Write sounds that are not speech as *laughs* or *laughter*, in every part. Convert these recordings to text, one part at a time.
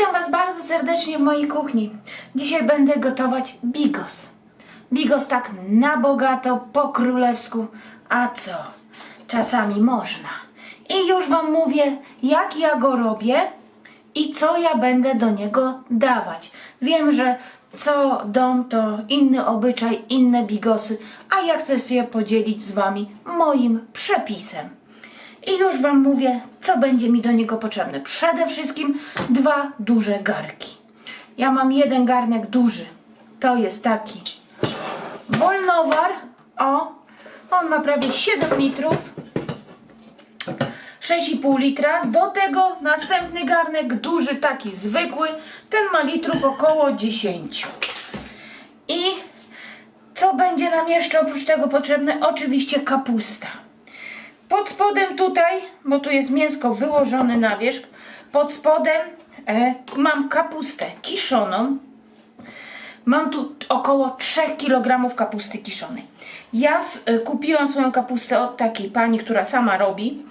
Witam Was bardzo serdecznie w mojej kuchni. Dzisiaj będę gotować bigos. Bigos tak na bogato, po królewsku. A co? Czasami można. I już Wam mówię, jak ja go robię i co ja będę do niego dawać. Wiem, że co dom to inny obyczaj, inne bigosy, a ja chcę się podzielić z Wami moim przepisem. I już Wam mówię, co będzie mi do niego potrzebne. Przede wszystkim dwa duże garki. Ja mam jeden garnek duży. To jest taki wolnowar. O, on ma prawie 7 litrów. 6,5 litra. Do tego następny garnek duży, taki zwykły. Ten ma litrów około 10. I co będzie nam jeszcze oprócz tego potrzebne? Oczywiście kapusta. Pod spodem tutaj, bo tu jest mięsko wyłożone na wierzch, pod spodem e, mam kapustę kiszoną. Mam tu około 3 kg kapusty kiszonej. Ja s- e, kupiłam swoją kapustę od takiej pani, która sama robi.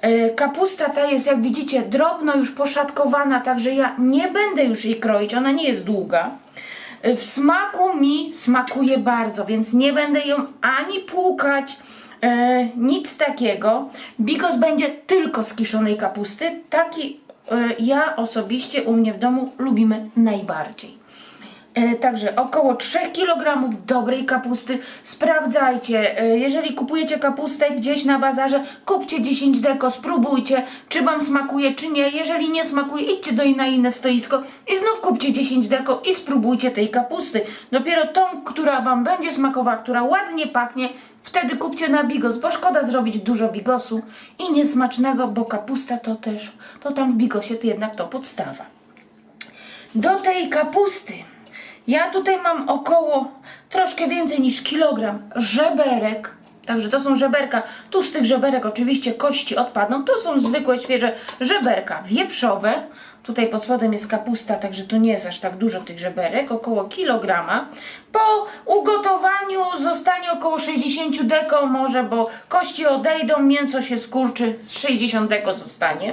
E, kapusta ta jest, jak widzicie, drobno już poszatkowana, także ja nie będę już jej kroić, ona nie jest długa. E, W smaku mi smakuje bardzo, więc nie będę ją ani płukać, e, nic takiego. Bigos będzie tylko z kiszonej kapusty. Taki e, ja osobiście u mnie w domu lubimy najbardziej. E, Także około 3 kg dobrej kapusty. Sprawdzajcie, e, jeżeli kupujecie kapustę gdzieś na bazarze, kupcie 10 deko, spróbujcie, czy Wam smakuje, czy nie. Jeżeli nie smakuje, idźcie do na inne stoisko i znów kupcie 10 deko i spróbujcie tej kapusty. Dopiero tą, która Wam będzie smakowała, która ładnie pachnie, wtedy kupcie na bigos, bo szkoda zrobić dużo bigosu i niesmacznego, bo kapusta to też, to tam w bigosie to jednak to podstawa. Do tej kapusty ja tutaj mam około troszkę więcej niż kilogram żeberek. Także to są żeberka. Tu z tych żeberek oczywiście kości odpadną. To są zwykłe, świeże żeberka wieprzowe. Tutaj pod spodem jest kapusta, także tu nie jest aż tak dużo tych żeberek, około kilograma. Po ugotowaniu zostanie około 60 deko może, bo kości odejdą, mięso się skurczy, z 60 deko zostanie.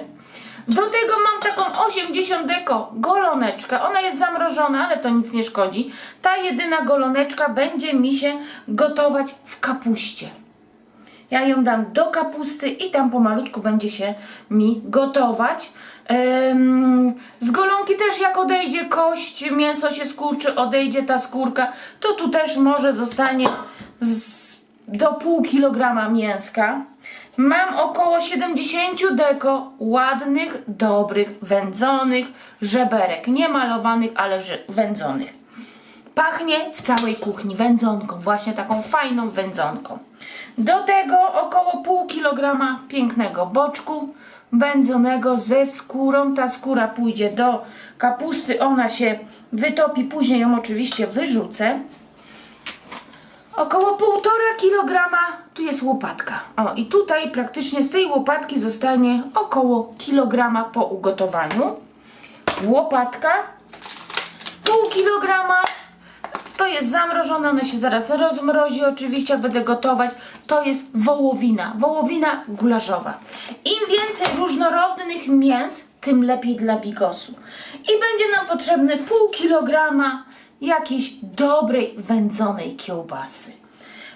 Do tego mam taką 80 deko goloneczkę. Ona jest zamrożona, ale to nic nie szkodzi. Ta jedyna goloneczka będzie mi się gotować w kapuście. Ja ją dam do kapusty i tam pomalutku będzie się mi gotować. Z golonki też jak odejdzie kość, mięso się skurczy, odejdzie ta skórka, to tu też może zostanie do pół kilograma mięska. Mam około 70 deko ładnych, dobrych, wędzonych żeberek. Nie malowanych, ale wędzonych. Pachnie w całej kuchni wędzonką, właśnie taką fajną wędzonką. Do tego około pół kilograma pięknego boczku wędzonego ze skórą. Ta skóra pójdzie do kapusty, ona się wytopi, później ją oczywiście wyrzucę. Około półtora kilograma tu jest łopatka. O, i tutaj praktycznie z tej łopatki zostanie około kilograma po ugotowaniu. Łopatka, pół kilograma to jest zamrożone, ono się zaraz rozmrozi oczywiście, jak będę gotować. To jest wołowina, wołowina gulaszowa. Im więcej różnorodnych mięs, tym lepiej dla bigosu. I będzie nam potrzebne pół kilograma jakiejś dobrej wędzonej kiełbasy.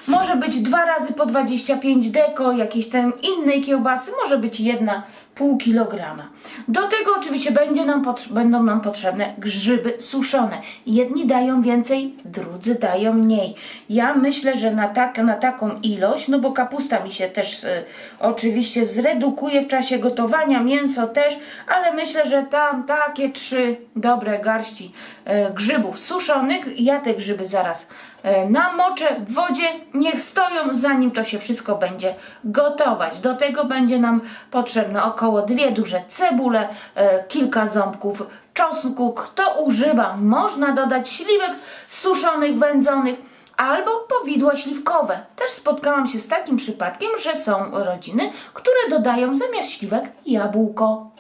Może być dwa razy po 25 deko, jakiejś tam innej kiełbasy, może być jedna pół kilograma. Do tego oczywiście będzie nam będą nam potrzebne grzyby suszone. Jedni dają więcej, drudzy dają mniej. Ja myślę, że na, tak, na taką ilość, no bo kapusta mi się też y, oczywiście zredukuje w czasie gotowania, mięso też, ale myślę, że tam takie trzy dobre garści y, grzybów suszonych. Ja te grzyby zaraz y, namoczę w wodzie, niech stoją zanim to się wszystko będzie gotować. Do tego będzie nam potrzebne około dwie duże cebule, e, kilka ząbków czosnku. Kto używa, można dodać śliwek suszonych, wędzonych albo powidła śliwkowe. Też spotkałam się z takim przypadkiem, że są rodziny, które dodają zamiast śliwek jabłko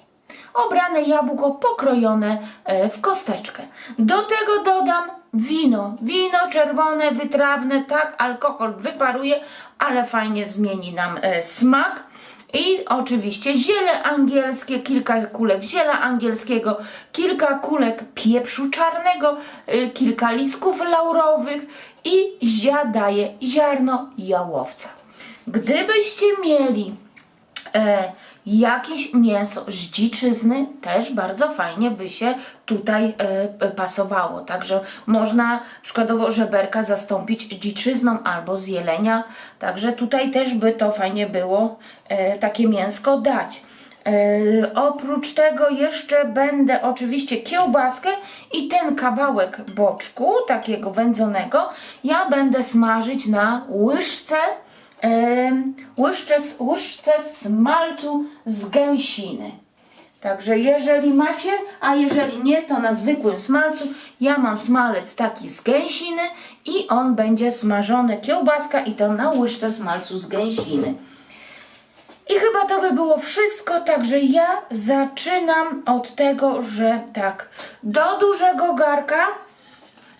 obrane jabłko pokrojone e, w kosteczkę. Do tego dodam wino. Wino czerwone, wytrawne, tak, alkohol wyparuje, ale fajnie zmieni nam e, smak. I oczywiście ziele angielskie, kilka kulek ziela angielskiego, kilka kulek pieprzu czarnego, y, kilka listków laurowych i zia ziarno jałowca. Gdybyście mieli e, jakieś mięso z dziczyzny też bardzo fajnie by się tutaj e, pasowało. Także można przykładowo żeberka zastąpić dziczyzną albo z jelenia. Także tutaj też by to fajnie było e, takie mięsko dać. E, oprócz tego jeszcze będę oczywiście kiełbaskę i ten kawałek boczku, takiego wędzonego, ja będę smażyć na łyżce łyżce, łyżce smalcu z gęsiny. Także jeżeli macie, a jeżeli nie, to na zwykłym smalcu. Ja mam smalec taki z gęsiny i on będzie smażony kiełbaska i to na łyżce smalcu z gęsiny. I chyba to by było wszystko, także ja zaczynam od tego, że tak, do dużego garka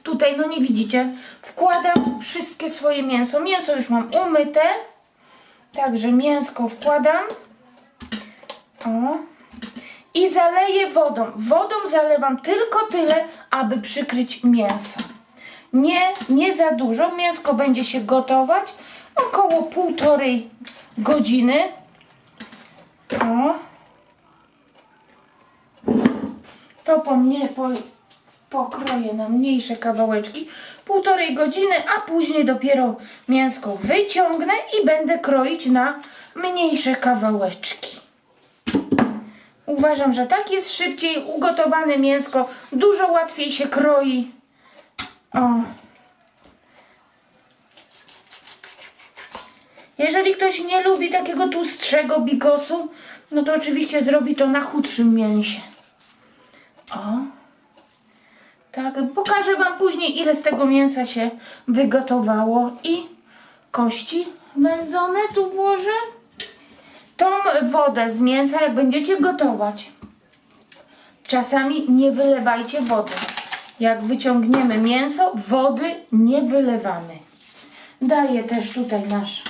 Tutaj, no nie widzicie, wkładam wszystkie swoje mięso. Mięso już mam umyte. Także mięsko wkładam. O. I zaleję wodą. Wodą zalewam tylko tyle, aby przykryć mięso. Nie, nie za dużo. Mięsko będzie się gotować około półtorej godziny. O. To po mnie, po, pokroję na mniejsze kawałeczki, półtorej godziny, a później dopiero mięsko wyciągnę i będę kroić na mniejsze kawałeczki. Uważam, że tak jest szybciej. Ugotowane mięsko dużo łatwiej się kroi. O. Jeżeli ktoś nie lubi takiego tłustszego bigosu, no to oczywiście zrobi to na chudszym mięsie. O. Tak, pokażę Wam później, ile z tego mięsa się wygotowało. I kości wędzone tu włożę. Tą wodę z mięsa, jak będziecie gotować, czasami nie wylewajcie wody. Jak wyciągniemy mięso, wody nie wylewamy. Daję też tutaj nasze,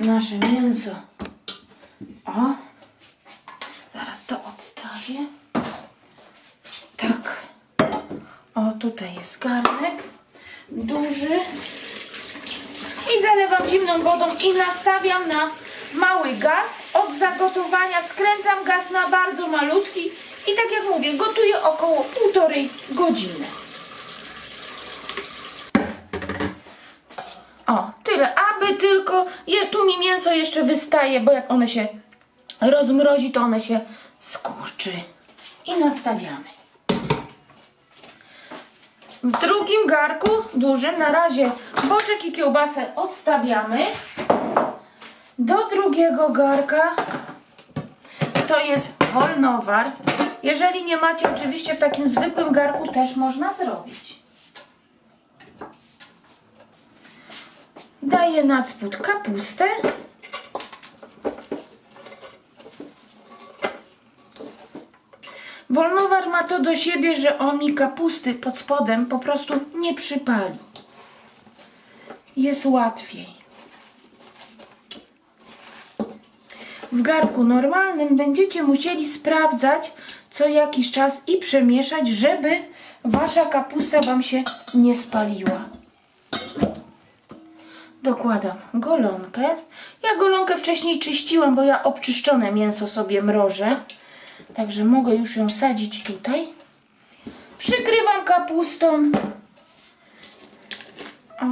nasze mięso. O, zaraz to odstawię. Tak. O, tutaj jest garnek duży. I zalewam zimną wodą i nastawiam na mały gaz. Od zagotowania skręcam gaz na bardzo malutki. I tak jak mówię, gotuję około półtorej godziny. O, tyle. Aby tylko, je, tu mi mięso jeszcze wystaje, bo jak one się rozmrozi, to one się skurczy. I nastawiamy. W drugim garku, dużym, na razie boczek i kiełbasę odstawiamy. Do drugiego garka to jest wolnowar. Jeżeli nie macie, oczywiście w takim zwykłym garku też można zrobić. Daję na spód kapustę. Wolnowar ma to do siebie, że on mi kapusty pod spodem po prostu nie przypali. Jest łatwiej. W garku normalnym będziecie musieli sprawdzać co jakiś czas i przemieszać, żeby wasza kapusta wam się nie spaliła. Dokładam golonkę. Ja golonkę wcześniej czyściłam, bo ja obczyszczone mięso sobie mrożę. Także mogę już ją sadzić tutaj. Przykrywam kapustą. O.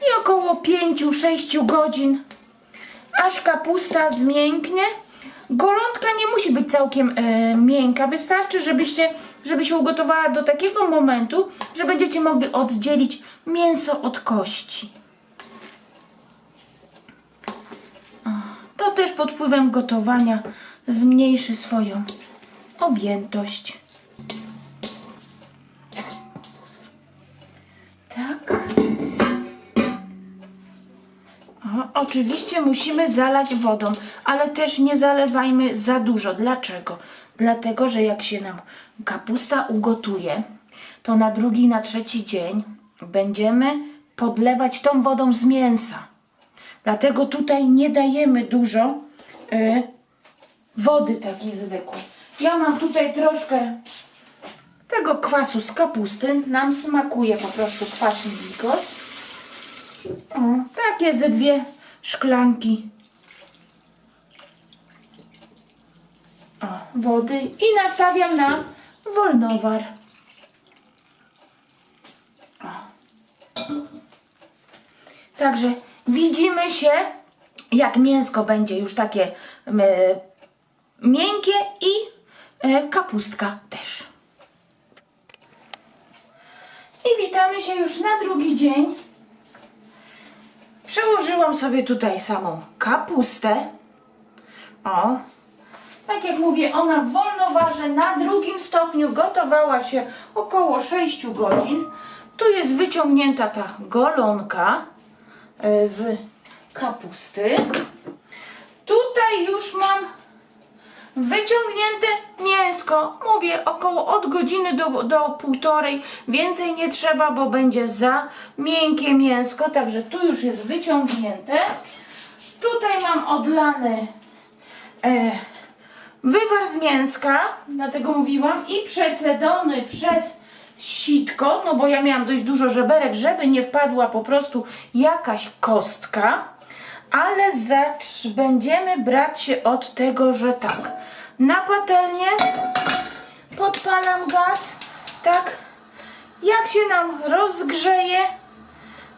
I około 5-6 godzin, aż kapusta zmięknie. Golątka nie musi być całkiem e, miękka. Wystarczy, żebyście, żeby się ugotowała do takiego momentu, że będziecie mogli oddzielić mięso od kości. To też pod wpływem gotowania zmniejszy swoją objętość. Tak. O, oczywiście musimy zalać wodą, ale też nie zalewajmy za dużo. Dlaczego? Dlatego, że jak się nam kapusta ugotuje, to na drugi, na trzeci dzień będziemy podlewać tą wodą z mięsa. Dlatego tutaj nie dajemy dużo y, wody takiej zwykłej. Ja mam tutaj troszkę tego kwasu z kapusty. Nam smakuje po prostu kwaśny bigos. O, takie ze dwie szklanki o, wody i nastawiam na wolnowar. O. Także widzimy się, jak mięsko będzie już takie miękkie i e, kapustka też. I witamy się już na drugi dzień. Przełożyłam sobie tutaj samą kapustę. O, tak jak mówię, ona w wolnowarze na drugim stopniu gotowała się około 6 godzin. Tu jest wyciągnięta ta golonka e, z kapusty. Tutaj już mam wyciągnięte mięsko. Mówię około od godziny do, do półtorej. Więcej nie trzeba, bo będzie za miękkie mięsko. Także tu już jest wyciągnięte. Tutaj mam odlany e, wywar z mięska, dlatego mówiłam, i przecedony przez sitko, no bo ja miałam dość dużo żeberek, żeby nie wpadła po prostu jakaś kostka, ale zacz, będziemy brać się od tego, że tak, na patelnię podpalam gaz, tak, jak się nam rozgrzeje,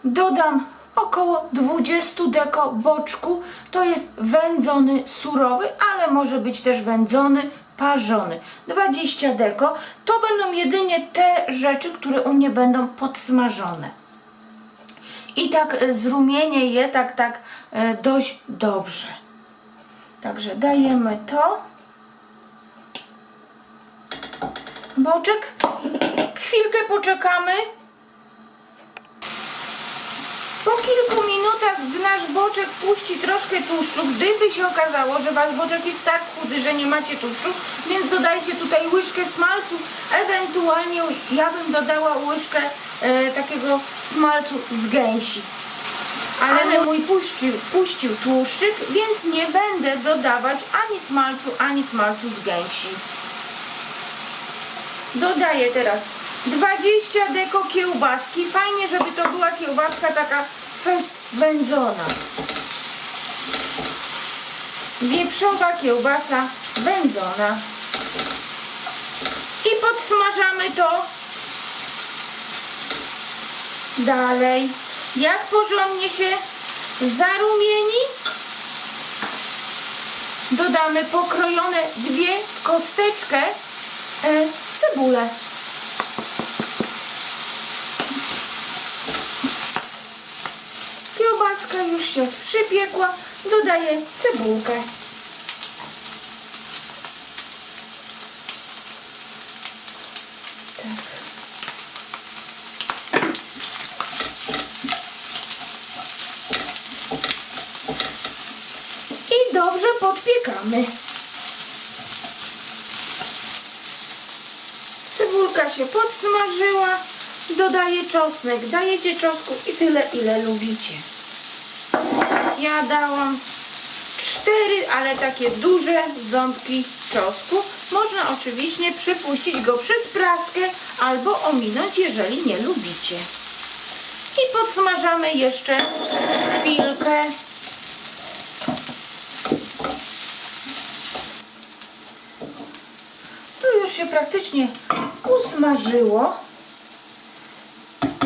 dodam około 20 deko boczku. To jest wędzony surowy, ale może być też wędzony parzony. 20 deko. To będą jedynie te rzeczy, które u mnie będą podsmażone. I tak e, zrumienię je tak, tak e, dość dobrze. Także dajemy to. Boczek. Chwilkę poczekamy. Po kilku minutach gdy nasz boczek puści troszkę tłuszczu, gdyby się okazało, że wasz boczek jest tak chudy, że nie macie tłuszczu, więc dodajcie tutaj łyżkę smalcu, ewentualnie ja bym dodała łyżkę e, takiego smalcu z gęsi. Ale mój puścił, puścił tłuszczyk, więc nie będę dodawać ani smalcu, ani smalcu z gęsi. Dodaję teraz 20 deko kiełbaski. Fajnie, żeby to była kiełbaska taka fest wędzona. Wieprzowa kiełbasa wędzona. I podsmażamy to dalej. Jak porządnie się zarumieni, dodamy pokrojone dwie kosteczkę e, cebulę. Kiełbaska już się przypiekła, dodaję cebulkę. Tak. I dobrze podpiekamy. Cebulka się podsmażyła. Dodaję czosnek. Dajecie czosnku i tyle, ile lubicie. Ja dałam cztery, ale takie duże ząbki czosnku. Można oczywiście przypuścić go przez praskę albo ominąć, jeżeli nie lubicie. I podsmażamy jeszcze chwilkę. Tu już się praktycznie usmażyło.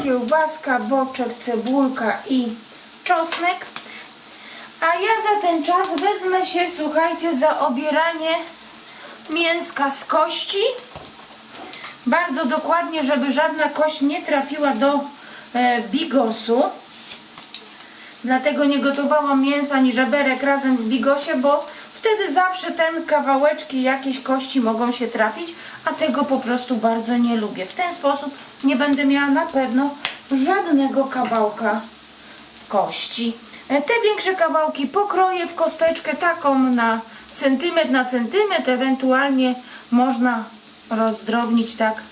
Kiełbaska, boczek, cebulka i czosnek. A ja za ten czas wezmę się, słuchajcie, za obieranie mięska z kości. Bardzo dokładnie, żeby żadna kość nie trafiła do e, bigosu. Dlatego nie gotowałam mięsa ani żeberek razem w bigosie, bo wtedy zawsze ten kawałeczki jakiejś kości mogą się trafić, a tego po prostu bardzo nie lubię. W ten sposób nie będę miała na pewno żadnego kawałka kości. E, Te większe kawałki pokroję w kosteczkę taką na centymetr na centymetr, ewentualnie można rozdrobnić tak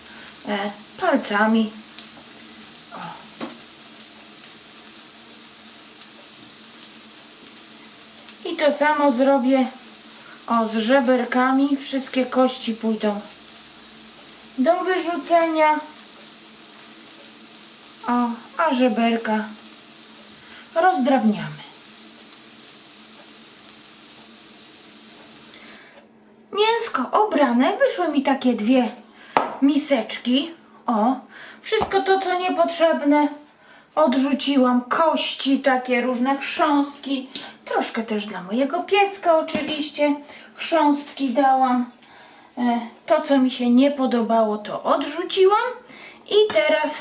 e, palcami. O. to samo zrobię o z żeberkami. Wszystkie kości pójdą do wyrzucenia. O, a żeberka rozdrabniamy. Mięsko obrane, wyszły mi takie dwie miseczki. O, wszystko to, co niepotrzebne, odrzuciłam. Kości, takie różne chrząstki. Troszkę też dla mojego pieska, oczywiście. Chrząstki dałam. E, To, co mi się nie podobało, to odrzuciłam. I teraz,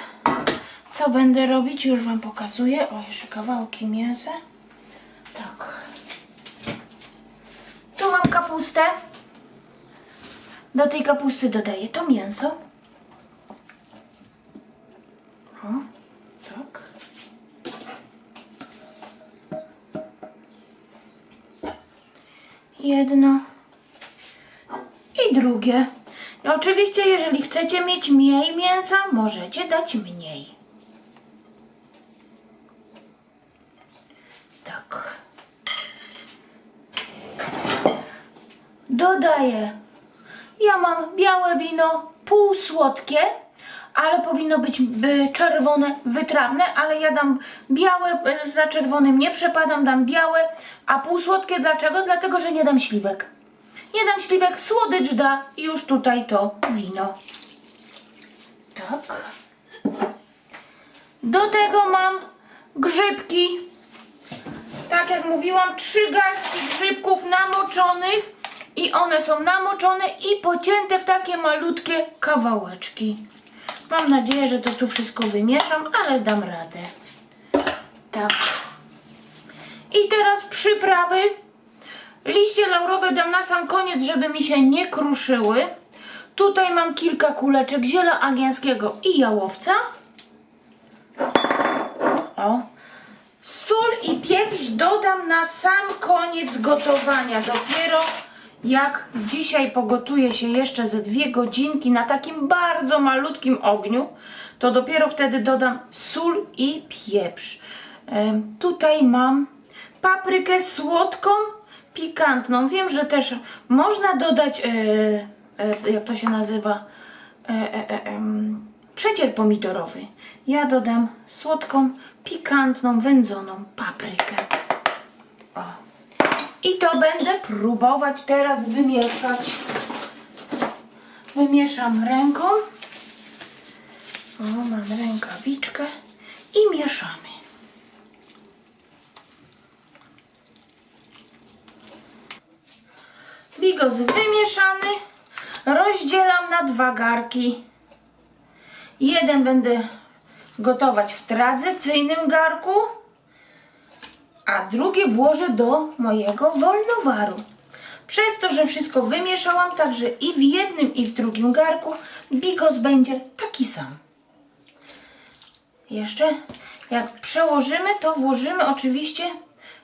co będę robić, już Wam pokazuję. O, jeszcze kawałki mięsa. Tak. Tu mam kapustę. Do tej kapusty dodaję to mięso. O, tak. Jedno i drugie. I oczywiście, jeżeli chcecie mieć mniej mięsa, możecie dać mniej. Tak. Dodaję ja mam białe wino, półsłodkie, ale powinno być by, czerwone, wytrawne, ale ja dam białe, y, za czerwonym nie przepadam, dam białe, a półsłodkie dlaczego? Dlatego, że nie dam śliwek. Nie dam śliwek, słodycz da już tutaj to wino. Tak. Do tego mam grzybki. Tak jak mówiłam, trzy garstki grzybków namoczonych i one są namoczone i pocięte w takie malutkie kawałeczki. Mam nadzieję, że to tu wszystko wymieszam, ale dam radę. Tak. I teraz przyprawy. Liście laurowe dam na sam koniec, żeby mi się nie kruszyły. Tutaj mam kilka kuleczek ziela angielskiego i jałowca. O. Sól i pieprz dodam na sam koniec gotowania. Dopiero jak dzisiaj pogotuję się jeszcze ze dwie godzinki na takim bardzo malutkim ogniu, to dopiero wtedy dodam sól i pieprz. Tutaj mam paprykę słodką, pikantną. Wiem, że też można dodać, e, e, jak to się nazywa, e, przecier pomidorowy. Ja dodam słodką, pikantną, wędzoną paprykę. I to będę próbować teraz wymieszać. Wymieszam ręką. O, mam rękawiczkę i mieszamy. Bigos wymieszany. Rozdzielam na dwa garki. Jeden będę gotować w tradycyjnym garku, a drugie włożę do mojego wolnowaru. Przez to, że wszystko wymieszałam, także i w jednym, i w drugim garku bigos będzie taki sam. Jeszcze jak przełożymy, to włożymy oczywiście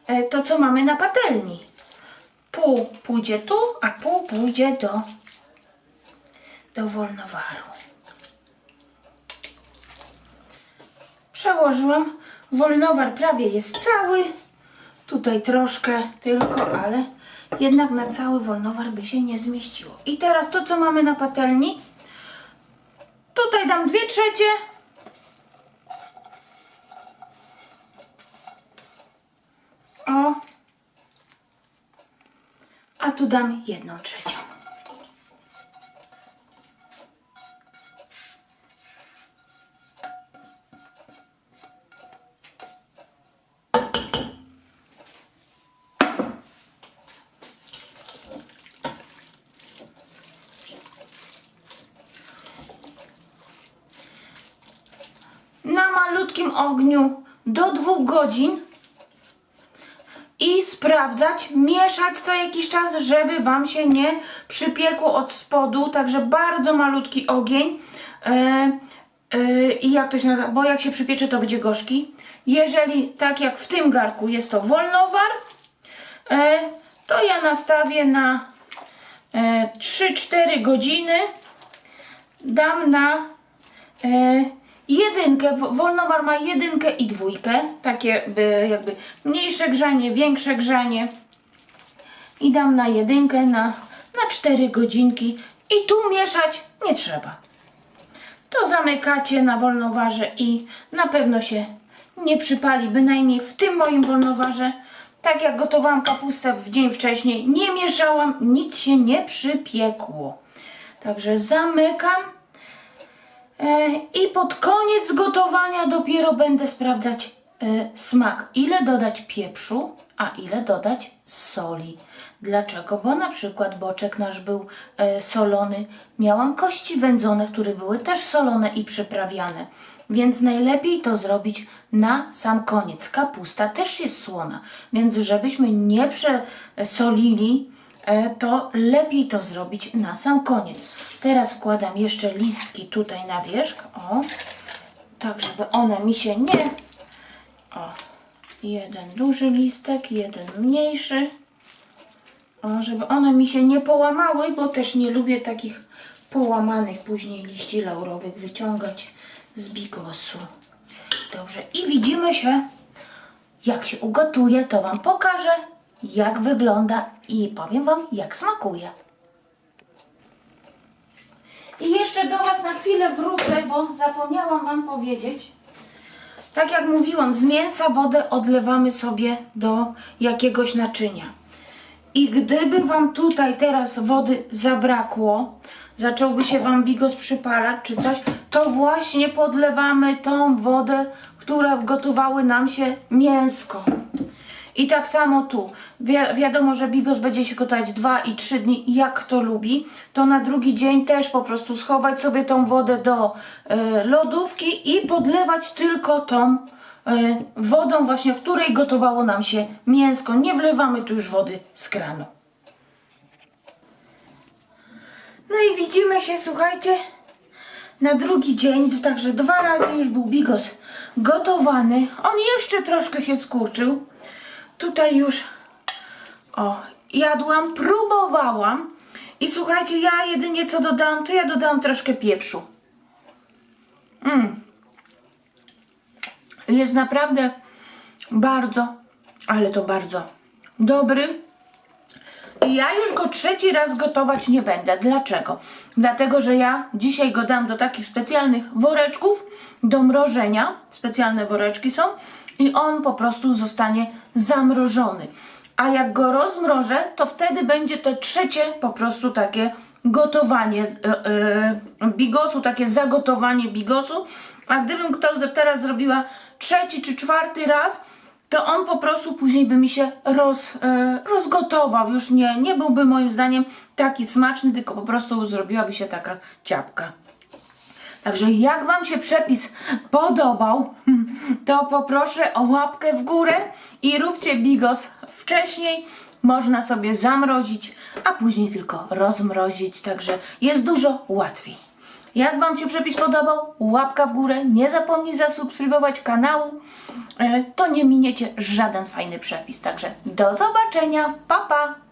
e, to, co mamy na patelni. Pół pójdzie tu, a pół pójdzie do, do wolnowaru. Przełożyłam. Wolnowar prawie jest cały. Tutaj troszkę tylko, ale jednak na cały wolnowar by się nie zmieściło. I teraz to, co mamy na patelni. Tutaj dam dwie trzecie. O. A tu dam jedną trzecią. na malutkim ogniu do dwóch godzin i sprawdzać, mieszać co jakiś czas, żeby Wam się nie przypiekło od spodu, także bardzo malutki ogień. E, e, i jak to się nazywa, bo jak się przypiecze to będzie gorzki. Jeżeli tak jak w tym garku jest to wolnowar, e, to ja nastawię na e, 3-4 godziny, dam na e, jedynkę, wo- wolnowar ma jedynkę i dwójkę, takie by jakby mniejsze grzanie, większe grzanie. i dam na jedynkę na, na 4 godzinki i tu mieszać nie trzeba. To zamykacie na wolnowarze i na pewno się nie przypali, bynajmniej w tym moim wolnowarze. Tak jak gotowałam kapustę w dzień wcześniej, nie mieszałam, nic się nie przypiekło. Także zamykam. E, I pod koniec gotowania dopiero będę sprawdzać e, smak. Ile dodać pieprzu, a ile dodać soli. Dlaczego? Bo na przykład boczek nasz był e, solony. Miałam kości wędzone, które były też solone i przyprawiane. Więc najlepiej to zrobić na sam koniec. Kapusta też jest słona, więc żebyśmy nie przesolili, to lepiej to zrobić na sam koniec. Teraz wkładam jeszcze listki tutaj na wierzch, o, tak żeby one mi się nie... O, jeden duży listek, jeden mniejszy. O, żeby one mi się nie połamały, bo też nie lubię takich połamanych później liści laurowych wyciągać z bigosu. Dobrze, i widzimy się, jak się ugotuje, to Wam pokażę, jak wygląda i powiem Wam, jak smakuje. I jeszcze do Was na chwilę wrócę, bo zapomniałam Wam powiedzieć. Tak jak mówiłam, z mięsa wodę odlewamy sobie do jakiegoś naczynia. I gdyby Wam tutaj teraz wody zabrakło, zacząłby się Wam bigos przypalać czy coś, to właśnie podlewamy tą wodę, która gotowały nam się mięsko. I tak samo tu. Wi wiadomo, że bigos będzie się gotować 2 i 3 dni, jak kto lubi. To na drugi dzień też po prostu schować sobie tą wodę do e, lodówki i podlewać tylko tą e, wodą właśnie, w której gotowało nam się mięsko. Nie wlewamy tu już wody z kranu. No i widzimy się, słuchajcie, na drugi dzień, także dwa razy już był bigos gotowany. On jeszcze troszkę się skurczył. Tutaj już o, jadłam, próbowałam i słuchajcie, ja jedynie co dodałam, to ja dodałam troszkę pieprzu. Mm. Jest naprawdę bardzo, ale to bardzo dobry. I ja już go trzeci raz gotować nie będę. Dlaczego? Dlatego, że ja dzisiaj go dam do takich specjalnych woreczków do mrożenia. Specjalne woreczki są i on po prostu zostanie zamrożony. A jak go rozmrożę, to wtedy będzie to trzecie po prostu takie gotowanie yy, yy, bigosu, takie zagotowanie bigosu. A gdybym to teraz zrobiła trzeci czy czwarty raz, to on po prostu później by mi się roz, e, rozgotował. Już nie, nie byłby moim zdaniem taki smaczny, tylko po prostu zrobiłaby się taka ciapka. Także jak Wam się przepis podobał, *laughs* to poproszę o łapkę w górę i róbcie bigos wcześniej. Można sobie zamrozić, a później tylko rozmrozić, także jest dużo łatwiej. Jak Wam się przepis podobał, łapka w górę, nie zapomnij zasubskrybować kanału, e, to nie miniecie żaden fajny przepis. Także do zobaczenia, pa pa!